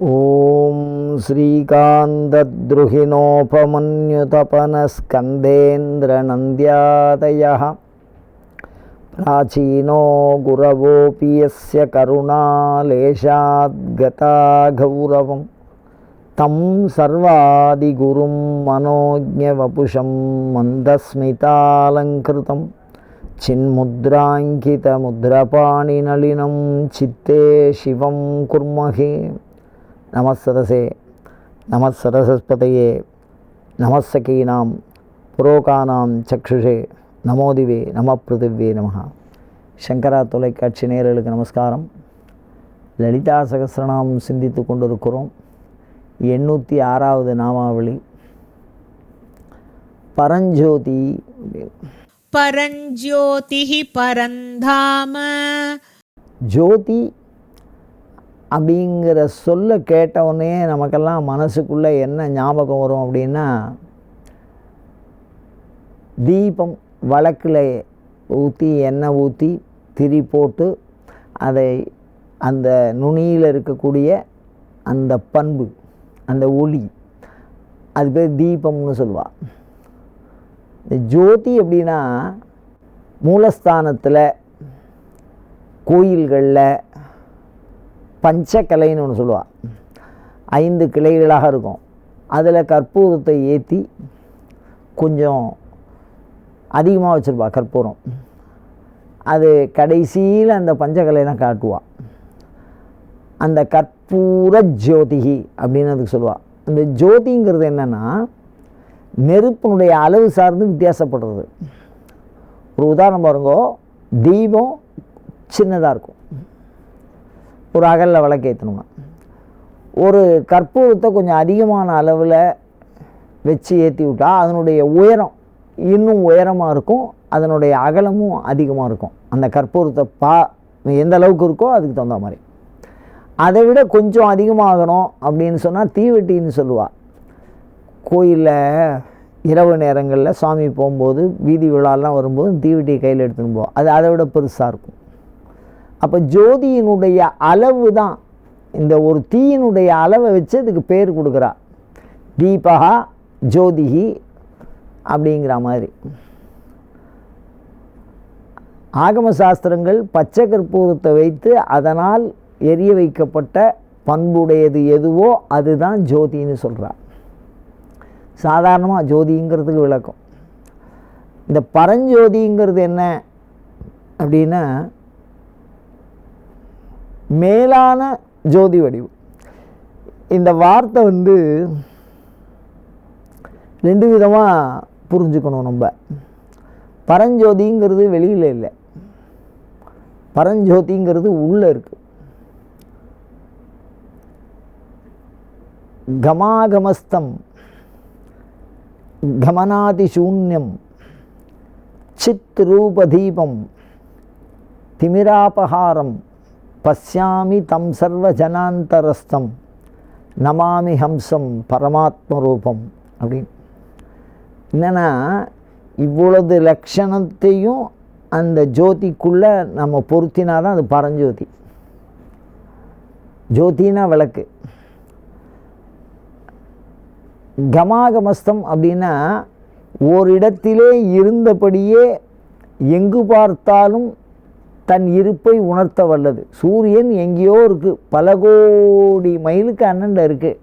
ఓం శ్రీకాంతద్రుహిణోపమన్యుతపనస్కందేంద్రనంద్యాదయ ప్రాచీనో గురవోపి ఎస్య కరుణాలేశాద్గతా గౌరవం తం సర్వాదిగురుం మనోజ్ఞవపుషం మందస్మితాలంకృతం చిన్ముద్రాంకితముద్రపాణినళినం చిత్తే శివం కుర్మహే நமசரசே நமசரசஸ்பதையே நமசகீனாம் புரோகானாம் சக்ஷுஷே நமோதிவே நம பிருத்திவே நமகா சங்கரா தொலைக்காட்சி நேரலுக்கு நமஸ்காரம். லலிதா சகசிரநாமம் சிந்தித்து கொண்டிருக்கிறோம். எண்ணூற்றி ஆறாவது நாமாவளி. பரஞ்சோதி. பரஞ்சோதி பரந்தாம. ஜோதி அப்படிங்கிற சொல்ல கேட்டவுடனே நமக்கெல்லாம் மனசுக்குள்ளே என்ன ஞாபகம் வரும் அப்படின்னா தீபம் வழக்கில் ஊற்றி எண்ணெய் ஊற்றி திரி போட்டு அதை அந்த நுனியில் இருக்கக்கூடிய அந்த பண்பு அந்த ஒளி அது பேர் தீபம்னு சொல்லுவாள் இந்த ஜோதி அப்படின்னா மூலஸ்தானத்தில் கோயில்களில் பஞ்சக்கலைன்னு ஒன்று சொல்லுவாள் ஐந்து கிளைகளாக இருக்கும். அதில் கற்பூரத்தை ஏற்றி கொஞ்சம் அதிகமாக வச்சுருப்பா கற்பூரம். அது கடைசியில் அந்த பஞ்சக்கலையெல்லாம் காட்டுவாள் அந்த கற்பூர ஜோதிகி அப்படின்னு அதுக்கு சொல்லுவாள் அந்த ஜோதிங்கிறது என்னென்னா நெருப்பினுடைய அளவு சார்ந்து வித்தியாசப்படுறது. ஒரு உதாரணம் பாருங்க தீபம் சின்னதாக இருக்கும். ஒரு அகலில் விளக்கேற்றணுங்க ஒரு கற்பூரத்தை கொஞ்சம் அதிகமான அளவில் வச்சு ஏற்றி விட்டால் அதனுடைய உயரம் இன்னும் உயரமாக இருக்கும் அதனுடைய அகலமும் அதிகமாக இருக்கும். அந்த கற்பூரத்தை பா எந்த அளவுக்கு இருக்கோ அதுக்கு தகுந்த மாதிரி. அதை விட கொஞ்சம் அதிகமாகணும் அப்படின்னு சொன்னால் தீவெட்டின்னு சொல்லுவாள் கோயிலில் இரவு நேரங்களில் சாமி போகும்போது வீதி விழாலாம் வரும்போது தீவெட்டியை கையில் எடுத்துன்னு போவோம் அது அதை விட பெருசாக இருக்கும். அப்போ ஜோதியினுடைய அளவு தான் இந்த ஒரு தீயினுடைய அளவை வச்சு அதுக்கு பேர் கொடுக்குறா. தீபகா ஜோதிகி அப்படிங்கிற மாதிரி. ஆகம சாஸ்திரங்கள் பச்சை கற்பூரத்தை வைத்து அதனால் எரிய வைக்கப்பட்ட பண்புடையது எதுவோ அதுதான் ஜோதின்னு சொல்கிறார் சாதாரணமாக ஜோதிங்கிறதுக்கு விளக்கம். இந்த பரஞ்சோதிங்கிறது என்ன அப்படின்னா மேலான ஜோதி வடிவு. இந்த வார்த்தை வந்து ரெண்டு விதமாக புரிஞ்சுக்கணும் நம்ம. பரஞ்சோதிங்கிறது வெளியில் இல்லை. பரஞ்சோதிங்கிறது உள்ளே இருக்குது கமாகமஸ்தம் கமனாதிசூன்யம் சித் ரூபதீபம் திமிராபகாரம் பசியாமி தம் சர்வ ஜனாந்தரஸ்தம். நமாமி ஹம்சம் பரமாத்ம ரூபம் அப்படின்னு. என்னென்னா இவ்வளவு லக்ஷணத்தையும் அந்த ஜோதிக்குள்ளே நம்ம பொருத்தினா தான் அது பரஞ்சோதி. ஜோதினா விளக்கு. கமாகமஸ்தம் அப்படின்னா ஓரிடத்திலே இருந்தபடியே எங்கு பார்த்தாலும் தன் இருப்பை உணர்த்த வல்லது. சூரியன் எங்கேயோ இருக்குது பல கோடி மைலுக்கு அண்ணன் இருக்குது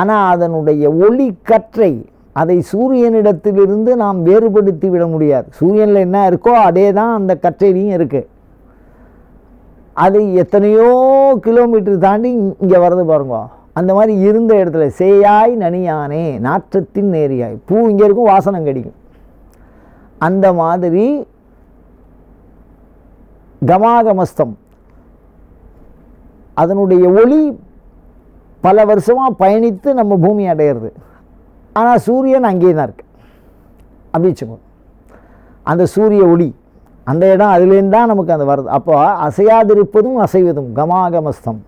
ஆனால் அதனுடைய ஒளி கற்றை அதை சூரியனிடத்திலிருந்து நாம் வேறுபடுத்தி விட முடியாது. சூரியனில் என்ன இருக்கோ அதே தான் அந்த கற்றையிலையும் இருக்குது அது எத்தனையோ கிலோமீட்டர் தாண்டி இங்கே வரது பாருங்க. அந்த மாதிரி இருந்த இடத்துல சேயாய் நனியானே நாற்றத்தின் நேரியாய் பூ இங்கே இருக்கும் வாசனம் கிடைக்கும். அந்த மாதிரி கமாகமஸ்தம். அதனுடைய ஒளி பல வருஷமாக பயணித்து நம்ம பூமி அடையிறது. ஆனால் சூரியன் அங்கேயே தான் இருக்கு. அப்படி அந்த சூரிய ஒளி அந்த இடம் அதுலேருந்து தான் நமக்கு அந்த வருது அப்போ அசையாதிருப்பதும் அசைவதும் கமாகமஸ்தம்.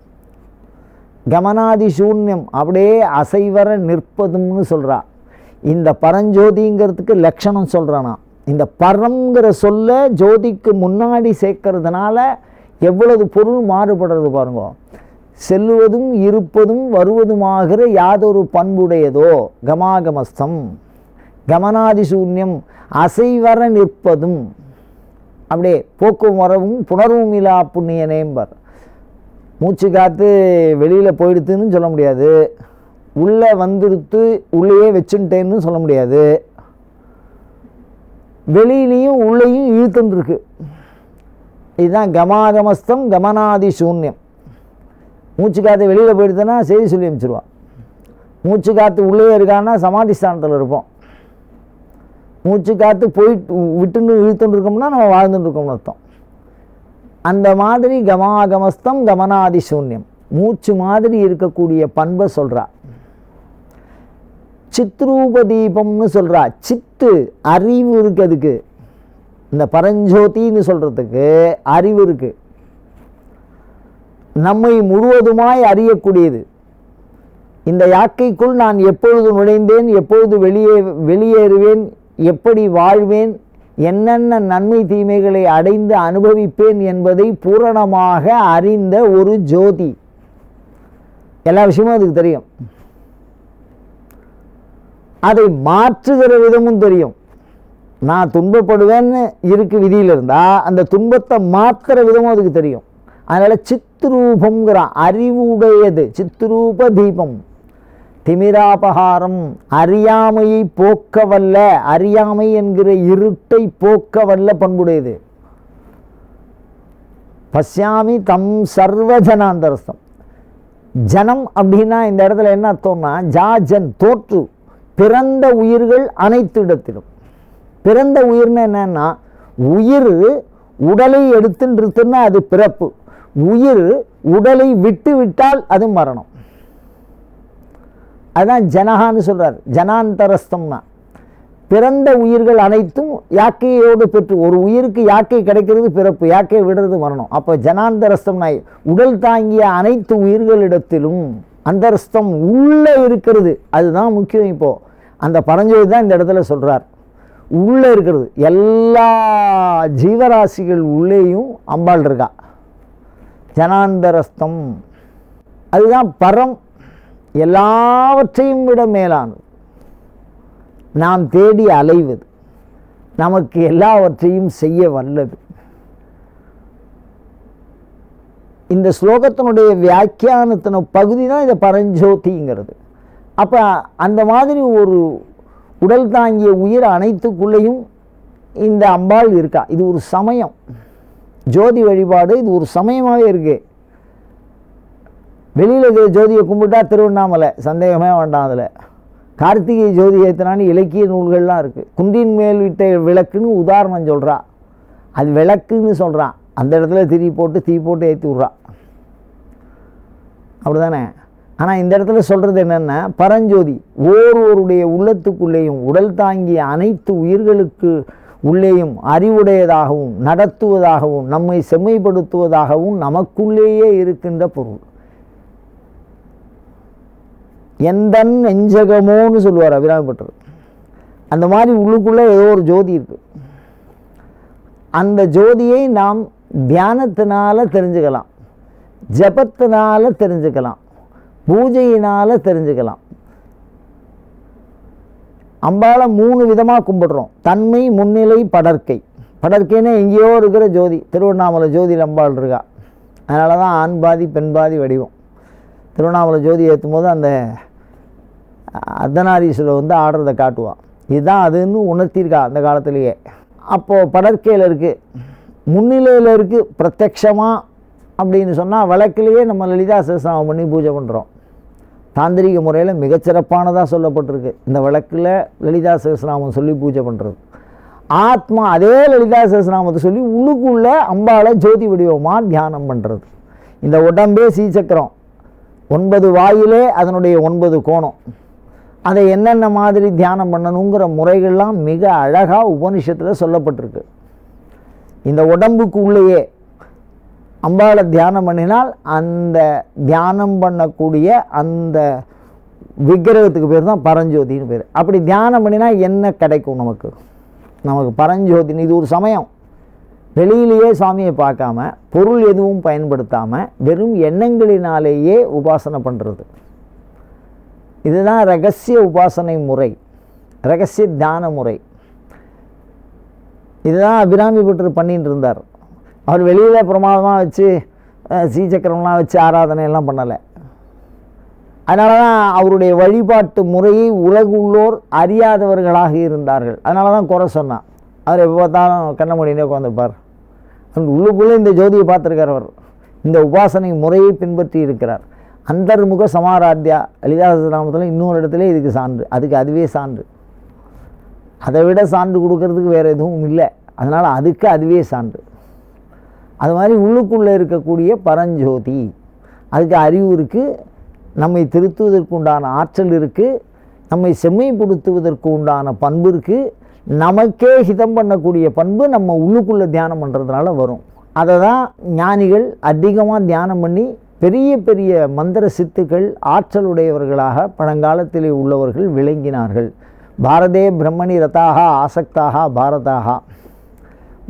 கமனாதி சூன்யம் அப்படியே அசைவர நிற்பதும்னு சொல்கிறா இந்த பரஞ்சோதிங்கிறதுக்கு லட்சணம் சொல்கிறானா இந்த பரம்ங்கிற சொல்ல ஜோதிக்கு முன்னாடி சேர்க்கறதுனால எவ்வளவு பொருள் மாறுபடுறது பாருங்க. செல்லுவதும் இருப்பதும் வருவதுமாகிற யாதொரு பண்புடையதோ? கமாகமஸ்தம். கமனாதி சூன்யம் அசைவர நிற்பதும். அப்படியே போக்கும் வரவும் புணர்வும் இலா புண்ணியனேம்பர். மூச்சு காத்து வெளியில் போயிடுத்துன்னு சொல்ல முடியாது. உள்ளே வந்துடுத்து உள்ளேயே வச்சுட்டேன்னு சொல்ல முடியாது. வெளியிலையும் உள்ளேயும் இழுத்துன்னு இருக்கு. இதுதான் கமாகமஸ்தம் கமனாதி சூன்யம். மூச்சு காற்று வெளியில் போயிடுதுன்னா செய்தி சொல்லி அனுப்பிச்சிருவான். மூச்சு காற்று உள்ளே இருக்கான்னா சமாதி ஸ்தானத்தில் இருப்போம். மூச்சு காற்று போயிட்டு விட்டுன்னு இழுத்துன்னு இருக்கோம்னா நம்ம வாழ்ந்துட்டு இருக்கோம்னு அர்த்தம். அந்த மாதிரி கமாகமஸ்தம் கமனாதி சூன்யம். மூச்சு மாதிரி இருக்கக்கூடிய பண்பை சொல்கிறான் சித்ரூப தீபம்னு சொல்கிறா சித்து அறிவு இருக்கு அதுக்கு. இந்த பரஞ்சோதின்னு சொல்கிறதுக்கு அறிவு இருக்கு. நம்மை முழுவதுமாய் அறியக்கூடியது. இந்த யாக்கைக்குள் நான் எப்பொழுது நுழைந்தேன் எப்பொழுது வெளியே வெளியேறுவேன் எப்படி வாழ்வேன் என்னென்ன நன்மை தீமைகளை அடைந்து அனுபவிப்பேன் என்பதை பூரணமாக அறிந்த ஒரு ஜோதி. எல்லா விஷயமும் அதுக்கு தெரியும். அதை மாற்றுகிற விதமும் தெரியும். நான் துன்பப்படுவேன்னு இருக்கு விதியில் இருந்தால் அந்த துன்பத்தை மாற்றுற விதமும் அதுக்கு தெரியும். அதனால் சித்ரூபங்கிறான் அறிவுடையது சித்ரூப தீபம். திமிராபகாரம் அறியாமையை போக்க வல்ல அறியாமை என்கிற இருட்டை போக்க வல்ல பண்புடையது. பஸ்யாமி தம் சர்வஜனாந்தரசம் ஜனம் அப்படின்னா இந்த இடத்துல என்ன அர்த்தம்னா ஜா ஜன் தோற்று. பிறந்த உயிர்கள் அனைத்து இடத்திலும் பிறந்த உயிர்னு என்னன்னா உயிர் உடலை எடுத்து நிறுத்துன்னா அது பிறப்பு. உயிர் உடலை விட்டு விட்டால் அது மரணம். அதான் ஜனகான்னு சொல்கிறார் ஜனாந்தரஸ்தம்னா. பிறந்த உயிர்கள் அனைத்தும் யாக்கையோடு பெற்று ஒரு உயிருக்கு யாக்கை கிடைக்கிறது பிறப்பு யாக்கை விடுறது மரணம். அப்போ ஜனாந்தரஸ்தம்னா உடல் தாங்கிய அனைத்து உயிர்களிடத்திலும் அந்தரஸ்தம் உள்ளே இருக்கிறது. அதுதான் முக்கியம் இப்போது அந்த பரஞ்சோதி தான் இந்த இடத்துல சொல்கிறார் உள்ளே இருக்கிறது. எல்லா ஜீவராசிகள் உள்ளேயும் அம்பாள் இருக்கா? ஜனாந்தரஸ்தம். அதுதான் பரம். எல்லாவற்றையும் விட மேலானது. நாம் தேடி அலைவது. நமக்கு எல்லாவற்றையும் செய்ய வல்லது. இந்த ஸ்லோகத்தினுடைய வியாக்கியானத்தின பகுதி தான் இந்த பரஞ்சோதிங்கிறது. அப்போ அந்த மாதிரி ஒரு உடல் தாங்கிய உயிர் அனைத்துக்குள்ளேயும் இந்த அம்பாள் இருக்கா? இது ஒரு சமயம். ஜோதி வழிபாடு இது ஒரு சமயமாகவே இருக்குது வெளியில் இருக்கிற ஜோதியை கும்பிட்டா திருவண்ணாமலை. சந்தேகமே வேண்டாம் அதில். கார்த்திகை ஜோதி ஏற்றினான்னு இலக்கிய நூல்கள்லாம் இருக்குது குன்றின் மேல் விட்ட விளக்குன்னு உதாரணம் சொல்கிறா அது விளக்குன்னு சொல்கிறான் அந்த இடத்துல திரி போட்டு தீ போட்டு ஏற்றி விட்றா. அப்படிதானே? ஆனால் இந்த இடத்துல சொல்கிறது என்னென்னா பரஞ்சோதி ஓரோருடைய உள்ளத்துக்குள்ளேயும் உடல் தாங்கிய அனைத்து உயிர்களுக்கு உள்ளேயும் அறிவுடையதாகவும் நடத்துவதாகவும் நம்மை செம்மைப்படுத்துவதாகவும் நமக்குள்ளேயே இருக்கின்ற பொருள். எந்தன் நெஞ்சகமோன்னு சொல்லுவார் அபிராமப்பட்டர் அந்த மாதிரி உள்ளுக்குள்ளே ஏதோ ஒரு ஜோதி இருக்கு. அந்த ஜோதியை நாம் தியானத்தினால தெரிஞ்சுக்கலாம். ஜபத்தினால தெரிஞ்சுக்கலாம். பூஜையினால் தெரிஞ்சுக்கலாம். அம்பாளை மூணு விதமாக கும்பிடுறோம். தன்மை முன்னிலை படற்கை. படற்கைன்னு எங்கேயோ இருக்கிற ஜோதி. திருவண்ணாமலை ஜோதியில் அம்பாள் இருக்கா. அதனால தான் ஆண் பாதி பெண் பாதி வடிவம். திருவண்ணாமலை ஜோதி ஏற்றும் போது அந்த அர்த்தநாரீஸ்வரர் வந்து ஆடுறதை காட்டுவான். இதுதான் அதுன்னு உணர்த்தியிருக்கா அந்த காலத்திலேயே. அப்போது படற்கையில் இருக்குது முன்னிலையில் இருக்குது பிரத்யக்ஷமாக அப்படின்னு சொன்னால் விளக்கிலேயே நம்ம லலிதா சசனம் பண்ணி பூஜை பண்ணுறோம் தாந்திரிக முறையில் மிகச்சிறப்பானதாக சொல்லப்பட்டிருக்கு. இந்த வழக்கில் லலிதா சகஸ்ரநாமம் சொல்லி பூஜை பண்ணுறது ஆத்மா அதே லலிதா சகஸ்ரநாமத்தை சொல்லி உள்ளுக்குள்ளே அம்பாளை ஜோதி வடிவமாக தியானம் பண்ணுறது இந்த உடம்பே சீச்சக்கரம் ஒன்பது வாயிலே அதனுடைய ஒன்பது கோணம். அதை என்னென்ன மாதிரி தியானம் பண்ணணுங்கிற முறைகள்லாம் மிக அழகாக உபனிஷத்தில் சொல்லப்பட்டிருக்கு. இந்த உடம்புக்கு உள்ளேயே அம்பாளை தியானம் பண்ணினால் அந்த தியானம் பண்ணக்கூடிய அந்த விக்கிரகத்துக்கு பேர் தான் பரஞ்சோதின்னு பேர். அப்படி தியானம் பண்ணினா என்ன கிடைக்கும் நமக்கு? நமக்கு பரஞ்சோதின்னு இது ஒரு சமயம். வெளியிலேயே சுவாமியை பார்க்காம பொருள் எதுவும் பயன்படுத்தாமல் வெறும் எண்ணங்களினாலேயே உபாசனை பண்ணுறது இதுதான் ரகசிய உபாசனை முறை. ரகசிய தியான முறை. இதுதான் அபிராமி பட்டர் பண்ணிட்டு இருந்தார். அவர் வெளியில் பிரமாதமாக வச்சு அஹ், ஸ்ரீசக்கரம்லாம் வச்சு ஆராதனை எல்லாம் பண்ணலை. அதனால தான் அவருடைய வழிபாட்டு முறையை உலகு உள்ளோர் அறியாதவர்களாக இருந்தார்கள். அதனால தான் குறை சொன்னான். அவர் எப்போ பார்த்தாலும் கண்ண மூடினே உட்காந்துருப்பார் அந்த உள்ளுக்குள்ளே இந்த ஜோதியை பார்த்துருக்கார் அவர். இந்த உபாசனை முறையை பின்பற்றி இருக்கிறார். அந்தர்முக சமாராத்யா லலிதாசராமத்தில் இன்னொரு இடத்துல இதுக்கு சான்று. அதுக்கு அதுவே சான்று. அதை விட சான்று கொடுக்கறதுக்கு வேறு எதுவும் இல்லை. அதனால் அதுக்கு அதுவே சான்று. அது மாதிரி உள்ளுக்குள்ளே இருக்கக்கூடிய பரஞ்சோதி அதுக்கு அறிவு இருக்குது நம்மை திருத்துவதற்கு உண்டான ஆற்றல் இருக்குது நம்மை செம்மைப்படுத்துவதற்கு உண்டான பண்பு இருக்குது நமக்கே ஹிதம் பண்ணக்கூடிய பண்பு நம்ம உள்ளுக்குள்ளே தியானம் பண்ணுறதுனால வரும். அதை தான் ஞானிகள் அதிகமாக தியானம் பண்ணி பெரிய பெரிய மந்திர சித்துக்கள் ஆற்றலுடையவர்களாக பழங்காலத்திலே உள்ளவர்கள் விளங்கினார்கள். பாரதே பிரம்மணி ரதாக ஆசக்தாக பாரதாக.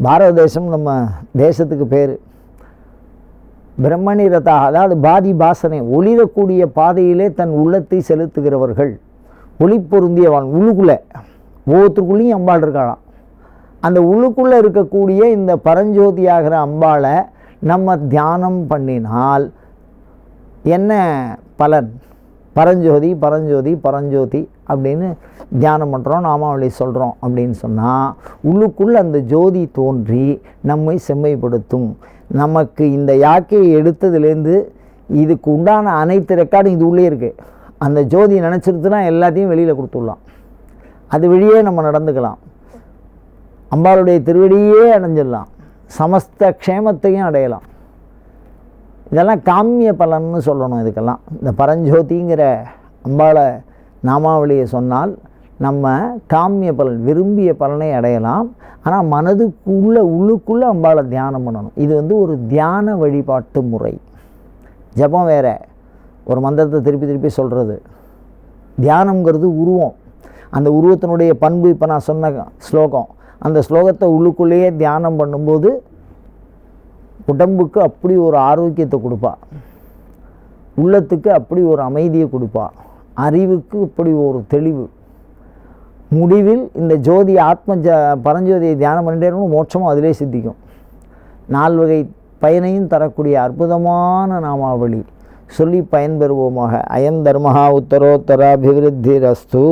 பாரத தேசம் நம்ம தேசத்துக்கு பேர். பிரம்மணி அதாவது பாதி பாசனை ஒளிரக்கூடிய பாதையிலே தன் உள்ளத்தை செலுத்துகிறவர்கள். ஒளி பொருந்தியவான் உள்ளுக்குள்ளே ஒவ்வொருத்தருக்குள்ளேயும் அம்பாள் இருக்காளாம். அந்த உள்ளுக்குள்ளே இருக்கக்கூடிய இந்த பரஞ்சோதியாகிற அம்பாளை நம்ம தியானம் பண்ணினால் என்ன பலன்? பரஞ்சோதி பரஞ்சோதி பரஞ்சோதி அப்படின்னு தியானம் பண்ணுறோம் நாமாவளி சொல்கிறோம் அப்படின்னு சொன்னால் உள்ளுக்குள்ளே அந்த ஜோதி தோன்றி நம்மை செம்மைப்படுத்தும். நமக்கு இந்த யாக்கையை எடுத்ததுலேருந்து இதுக்கு உண்டான அனைத்து ரெக்கார்டும் இது உள்ளே இருக்குது அந்த ஜோதி நினச்சிருத்துனா எல்லாத்தையும் வெளியில் கொடுத்துடலாம். அது வழியே நம்ம நடந்துக்கலாம். அம்பாளுடைய திருவடியே அடைஞ்சிடலாம். சமஸ்த க்ஷேமத்தையும் அடையலாம். இதெல்லாம் காமிய பலன்னு சொல்லணும் இதுக்கெல்லாம். இந்த பரஞ்சோதிங்கிற அம்பாளை நாமாவளியை சொன்னால் நம்ம காமிய பலன் விரும்பிய பலனை அடையலாம். ஆனால் மனதுக்குள்ளே உள்ளுக்குள்ளே அம்பாளை தியானம் பண்ணணும். இது வந்து ஒரு தியான வழிபாட்டு முறை. ஜபம் வேற. ஒரு மந்திரத்தை திருப்பி திருப்பி சொல்கிறது தியானம்ங்கிறது உருவம். அந்த உருவத்தினுடைய பண்பு இப்போ நான் சொன்ன ஸ்லோகம். அந்த ஸ்லோகத்தை உள்ளுக்குள்ளேயே தியானம் பண்ணும்போது உடம்புக்கு அப்படி ஒரு ஆரோக்கியத்தை கொடுப்பா. உள்ளத்துக்கு அப்படி ஒரு அமைதியை கொடுப்பா. அறிவுக்கு இப்படி ஒரு தெளிவு. முடிவில் இந்த ஜோதி ஆத்ம ஜ பரஞ்சோதியை தியானம் பண்ணிட்டே மோட்சமும் அதிலே சித்திக்கும். நால்வகை பயனையும் தரக்கூடிய அற்புதமான நாமாவளி. சொல்லி பயன்பெறுவோமாக. அயம் தர்மஹா உத்தரோத்தர அபிவிருத்தி ரஸ்து